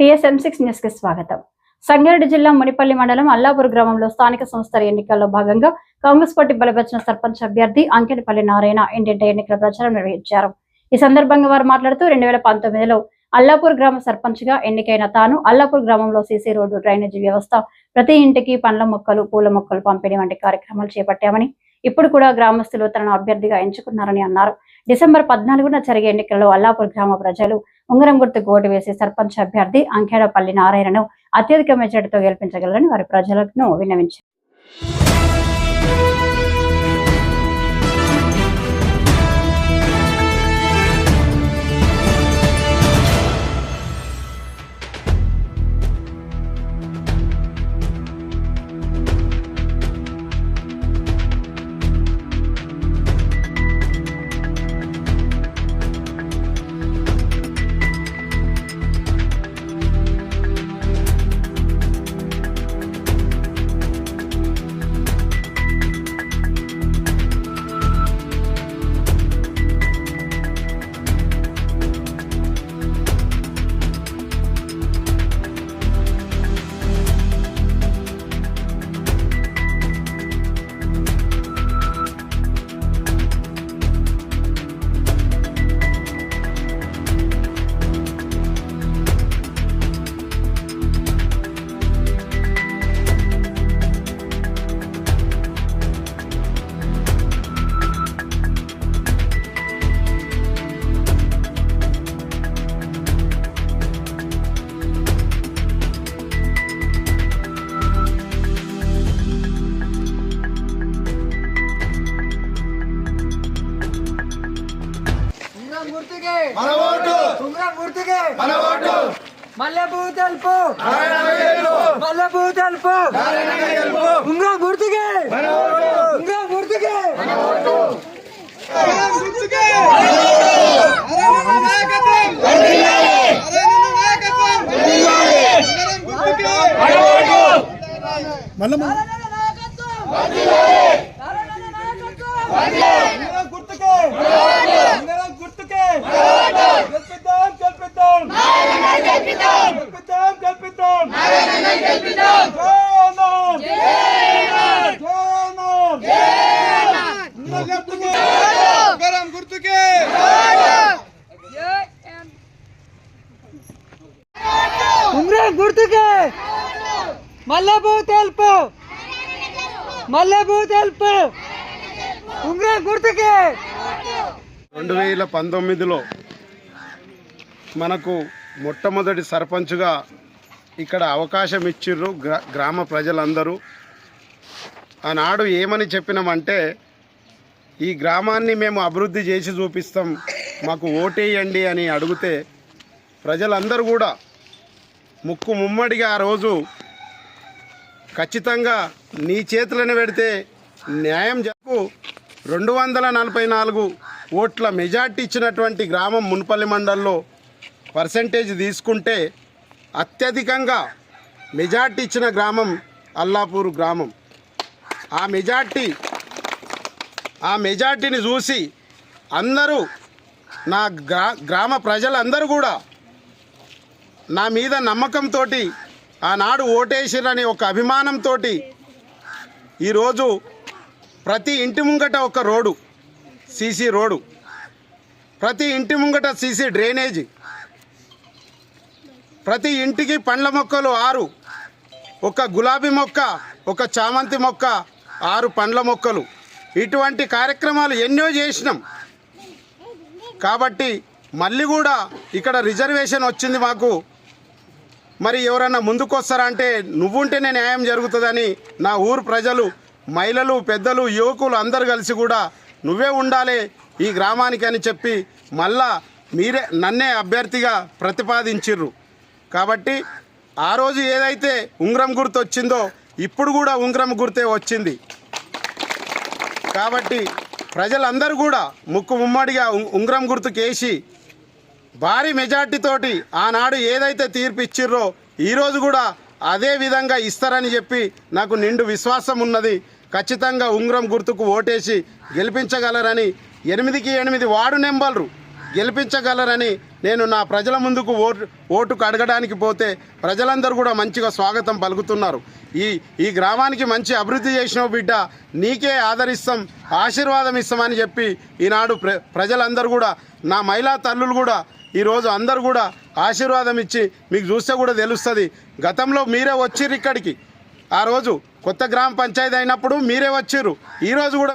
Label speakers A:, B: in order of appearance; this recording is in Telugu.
A: టీఎస్ఎం సిక్స్ న్యూస్కి స్వాగతం. సంగారెడ్డి జిల్లా మునిపల్లి మండలం అల్లాపూర్ గ్రామంలో స్థానిక సంస్థల ఎన్నికల్లో భాగంగా కాంగ్రెస్ పార్టీ బలపరిచిన సర్పంచ్ అభ్యర్థి అంకెనపల్లి నారాయణ ఇంటింటి ఎన్నికల ప్రచారం నిర్వహించారు. ఈ సందర్భంగా వారు మాట్లాడుతూ రెండు వేల పంతొమ్మిదిలో అల్లాపూర్ గ్రామ సర్పంచ్గా ఎన్నికైన తాను అల్లాపూర్ గ్రామంలో సీసీ రోడ్డు డ్రైనేజీ వ్యవస్థ ప్రతి ఇంటికి పండ్ల మొక్కలు పూల మొక్కలు పంపిణీ వంటి కార్యక్రమాలు చేపట్టామని ఇప్పుడు కూడా గ్రామస్తులు తనను అభ్యర్థిగా ఎంచుకున్నారని అన్నారు. డిసెంబర్ పద్నాలుగున జరిగే ఎన్నికల్లో అల్లాపూర్ గ్రామ ప్రజలు ఉంగరం గుర్తు ఓటు వేసి సర్పంచ్ అభ్యర్థి అంకేడపల్లి నారాయణను అత్యధిక మెజార్టీతో గెలిపించగలరని వారి ప్రజలను విన్నవించారు.
B: మల్లె పువ్వు తెలుపు మల్లె పువ్వు తెలుపు ఉంగరం గుర్తుకే. గుర్తుకే ఉంగరం గుర్తుకే అరేనన్న నాయకత్వం అరేనన్న నాయకత్వం ఉంగరం గుర్తుకే నారాయణ నాయకత్వం నారాయణ నాయకత్వం ఉంగరం గుర్తుకే ఉంగరం గుర్తుకే గెలిపిద్దాం గెలిపిద్దాం గెలిపిద్దాం గెలిపిద్దాం ఉంగరం గుర్తుకే ఉంగరం గుర్తుకే మల్లెపూ తెలుపు మల్లెపూ తెలుపు ఉంగరం గుర్తుకే.
C: రెండు వేల పంతొమ్మిదిలో మనకు మొట్టమొదటి సర్పంచ్గా ఇక్కడ అవకాశం ఇచ్చిర్రు గ్రా గ్రామ ప్రజలందరూ. ఆనాడు ఏమని చెప్పినామంటే ఈ గ్రామాన్ని మేము అభివృద్ధి చేసి చూపిస్తాం మాకు ఓటేయండి అని అడిగితే ప్రజలందరూ కూడా ముక్కు ముమ్మడిగా ఆ రోజు ఖచ్చితంగా నీ చేతులను పెడితే న్యాయం జరుపు రెండు వందల నలభై నాలుగు ఓట్ల మెజార్టీ ఇచ్చినటువంటి గ్రామం మున్పల్లి మండల్లో పర్సంటేజ్ తీసుకుంటే అత్యధికంగా మెజార్టీ ఇచ్చిన గ్రామం అల్లాపూరు గ్రామం. ఆ మెజార్టీ ఆ మెజార్టీని చూసి అందరూ నా గ్రా గ్రామ ప్రజలందరూ కూడా నా మీద నమ్మకంతో ఆనాడు ఓటేసిరని ఒక అభిమానంతో ఈరోజు ప్రతి ఇంటి ముంగట ఒక రోడ్డు సీసీ రోడ్డు ప్రతి ఇంటి ముంగట సీసీ డ్రైనేజీ ప్రతి ఇంటికి పండ్ల మొక్కలు ఆరు ఒక గులాబీ మొక్క ఒక చామంతి మొక్క ఆరు పండ్ల మొక్కలు. ఇటువంటి కార్యక్రమాలు ఎన్నో చేసినాం. కాబట్టి మళ్ళీ కూడా ఇక్కడ రిజర్వేషన్ వచ్చింది మాకు. మరి ఎవరన్నా ముందుకొస్తారంటే అంటే నువ్వుంటేనే న్యాయం జరుగుతుందని నా ఊరు ప్రజలు మహిళలు పెద్దలు యువకులు అందరు కలిసి కూడా నువ్వే ఉండాలి ఈ గ్రామానికి అని చెప్పి మళ్ళా మీరే నన్నే అభ్యర్థిగా ప్రతిపాదించిర్రు. కాబట్టి ఆ రోజు ఏదైతే ఉంగరం గుర్తు వచ్చిందో ఇప్పుడు కూడా ఉంగరం గుర్తే వచ్చింది. కాబట్టి ప్రజలందరూ కూడా ముక్కు ముమ్మడిగా ఉం- ఉంగరం గుర్తుకేసి భారీ మెజార్టీతోటి ఆనాడు ఏదైతే తీర్పు ఇచ్చిర్రో ఈరోజు కూడా అదే విధంగా ఇస్తారని చెప్పి నాకు నిండు విశ్వాసం ఉన్నది. ఖచ్చితంగా ఉంగరం గుర్తుకు ఓటేసి గెలిపించగలరని ఎనిమిదికి ఎనిమిది వార్డు నెంబర్లు గెలిపించగలరని నేను నా ప్రజల ముందుకు ఓటు ఓటుకు అడగడానికి పోతే ప్రజలందరూ కూడా మంచిగా స్వాగతం పలుకుతున్నారు. ఈ ఈ గ్రామానికి మంచి అభివృద్ధి చేసిన బిడ్డ నీకే ఆదరిస్తాం ఆశీర్వాదం ఇస్తామని చెప్పి ఈనాడు ప్ర ప్రజలందరూ కూడా నా మహిళా తల్లులు కూడా ఈరోజు అందరు కూడా ఆశీర్వాదం ఇచ్చి మీకు చూస్తే కూడా తెలుస్తుంది. గతంలో మీరే వచ్చిర్రు ఇక్కడికి. ఆ రోజు కొత్త గ్రామ పంచాయతీ అయినప్పుడు మీరే వచ్చిర్రు. ఈరోజు కూడా